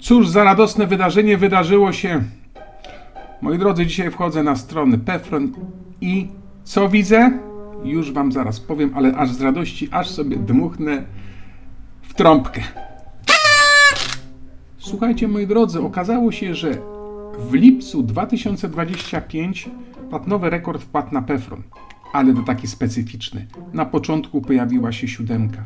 Cóż za radosne wydarzenie wydarzyło się. Moi drodzy, dzisiaj wchodzę na stronę Pefron i co widzę? Już wam zaraz powiem, ale aż z radości, aż sobie dmuchnę w trąbkę. Słuchajcie, moi drodzy, okazało się, że w lipcu 2025 padł nowy rekord wpadł na Pefron, ale to taki specyficzny. Na początku pojawiła się siódemka.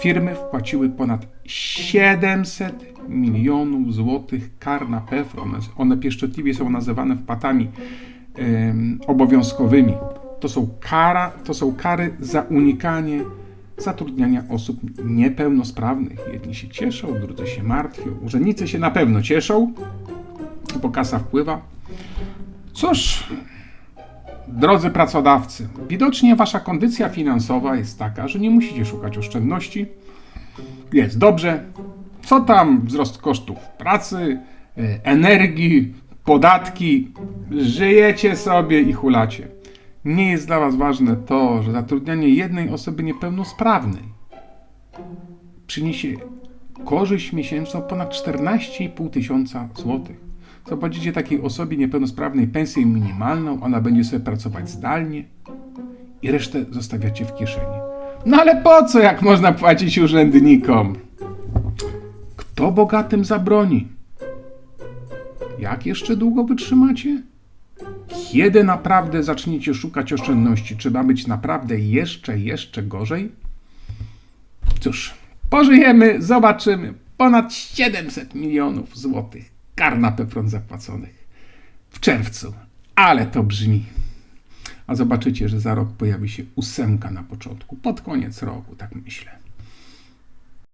Firmy wpłaciły ponad 700 milionów złotych kar na Pefron. One- One pieszczotliwie są nazywane wpłatami em, obowiązkowymi. To są, kara, to są kary za unikanie zatrudniania osób niepełnosprawnych. Jedni się cieszą, drudzy się martwią. Urzędnicy się na pewno cieszą, bo kasa wpływa. Cóż, drodzy pracodawcy, widocznie wasza kondycja finansowa jest taka, że nie musicie szukać oszczędności. Jest dobrze. Co tam wzrost kosztów pracy, e, energii, podatki? Żyjecie sobie i hulacie. Nie jest dla was ważne to, że zatrudnianie jednej osoby niepełnosprawnej przyniesie korzyść miesięczną ponad 14,5 tysiąca złotych. Zobaczycie takiej osobie niepełnosprawnej pensję minimalną, ona będzie sobie pracować zdalnie i resztę zostawiacie w kieszeni. No ale po co, jak można płacić urzędnikom? Kto bogatym zabroni? Jak jeszcze długo wytrzymacie? Kiedy naprawdę zaczniecie szukać oszczędności? Czy ma być naprawdę jeszcze, jeszcze gorzej? Cóż, pożyjemy, zobaczymy. Ponad 700 milionów złotych kar na Pefron zapłaconych w czerwcu. Ale to brzmi. A zobaczycie, że za rok pojawi się ósemka na początku, pod koniec roku, tak myślę.